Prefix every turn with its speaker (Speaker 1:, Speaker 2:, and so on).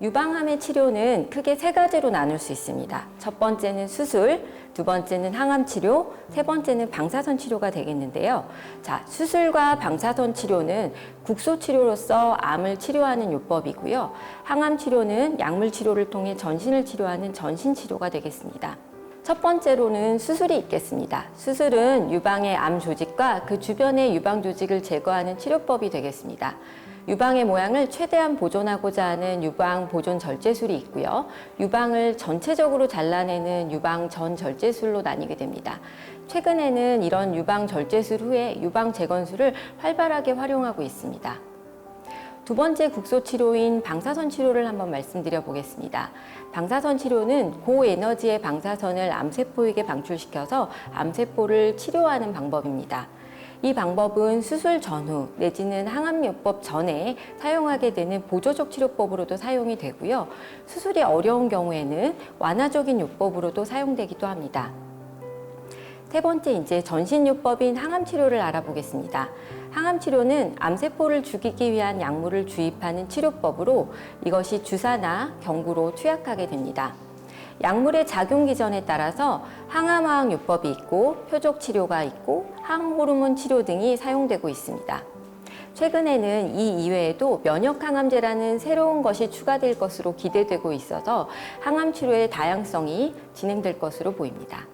Speaker 1: 유방암의 치료는 크게 세 가지로 나눌 수 있습니다. 첫 번째는 수술, 두 번째는 항암 치료, 세 번째는 방사선 치료가 되겠는데요. 자, 수술과 방사선 치료는 국소 치료로서 암을 치료하는 요법이고요. 항암 치료는 약물 치료를 통해 전신을 치료하는 전신 치료가 되겠습니다. 첫 번째로는 수술이 있겠습니다. 수술은 유방의 암 조직과 그 주변의 유방 조직을 제거하는 치료법이 되겠습니다. 유방의 모양을 최대한 보존하고자 하는 유방 보존 절제술이 있고요. 유방을 전체적으로 잘라내는 유방 전 절제술로 나뉘게 됩니다. 최근에는 이런 유방 절제술 후에 유방 재건술을 활발하게 활용하고 있습니다. 두 번째 국소 치료인 방사선 치료를 한번 말씀드려 보겠습니다. 방사선 치료는 고에너지의 방사선을 암세포에게 방출시켜서 암세포를 치료하는 방법입니다. 이 방법은 수술 전후 내지는 항암요법 전에 사용하게 되는 보조적 치료법으로도 사용이 되고요. 수술이 어려운 경우에는 완화적인 요법으로도 사용되기도 합니다. 세 번째 이제 전신요법인 항암 치료를 알아보겠습니다. 항암 치료는 암세포를 죽이기 위한 약물을 주입하는 치료법으로 이것이 주사나 경구로 투약하게 됩니다. 약물의 작용 기전에 따라서 항암화학 요법이 있고 표적 치료가 있고 항호르몬 치료 등이 사용되고 있습니다. 최근에는 이 이외에도 면역 항암제라는 새로운 것이 추가될 것으로 기대되고 있어서 항암 치료의 다양성이 진행될 것으로 보입니다.